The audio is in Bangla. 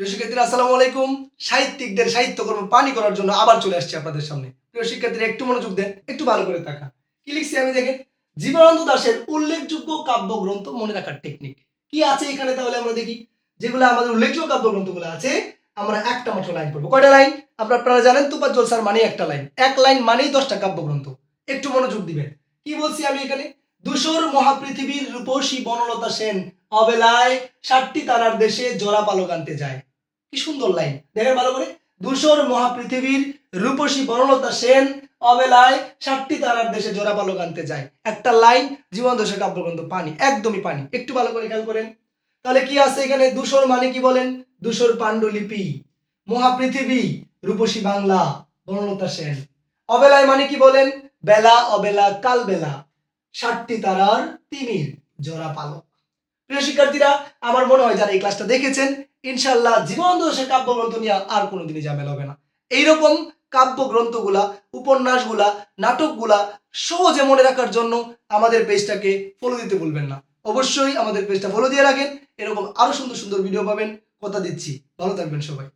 প্রিয় শিক্ষার্থীরা, আসসালামু আলাইকুম। সাহিত্যিকদের সাহিত্যকর্ম পানি করার জন্য আবার চলে আসছি আপনাদের সামনে। প্রিয় একটু মনোযোগ দেন, একটু ভালো করে কি লিখছি আমি জীবনানন্দ উল্লেখযোগ্য কাব্যগ্রন্থ মনে রাখার টেকনিক কি আছে এখানে তাহলে আমরা দেখি? যেগুলো আমাদের উল্লেখযোগ্য কাব্যগ্রন্থগুলো আছে, আমরা একটা মাত্র লাইন পড়ব। কয়টা লাইন আপনারা আপনারা জানেন তুপার জলসার মানে একটা লাইন এক লাইন মানেই দশটা কাব্যগ্রন্থ। একটু মনোযোগ দিবেন। কি বলছি আমি এখানে? দুশোর মহাপৃথিবীর রূপসী বনলতা সেন অবেলায় ষাটটি তারার দেশে জোড়া পালক আনতে যায়। কি সুন্দর লাইন। দেখেন ভালো করে দুশোর মহাপৃথিবীর রূপসী বনলতা সেন অবেলায় ষাটটি তারার দেশে জোড়া পালক আনতে যায়। একটা লাইন জীবন দোষে কাব্যগ্রন্থ, পানি, একদমই পানি। একটু ভালো করে খেয়াল করেন। তাহলে কি আছে এখানে? দুশোর মানে কি বলেন? দুশোর পাণ্ডুলিপি। মহাপৃথিবী, রূপসী বাংলা বনলতা সেন। অবেলায় মানে কি বলেন? বেলা, অবেলা কাল বেলা ষাটটি তারার তিমির জোড়া পালক প্রিয় শিক্ষার্থীরা, আমার মনে হয় যারা এই ক্লাসটা দেখেছেন ইনশাল্লাহ জীবন দোষের কাব্যগ্রন্থ নিয়ে আর কোনোদিনই ঝামেলা হবে না। এইরকম কাব্যগ্রন্থগুলা, উপন্যাসগুলা, নাটকগুলা সহজে মনে রাখার জন্য আমাদের পেজটাকে ফলো দিতে ভুলবেন না। অবশ্যই আমাদের পেজটা ফলো দিয়ে রাখেন, এরকম আরও সুন্দর সুন্দর ভিডিও পাবেন। কথা দিচ্ছি। ভালো থাকবেন সবাই।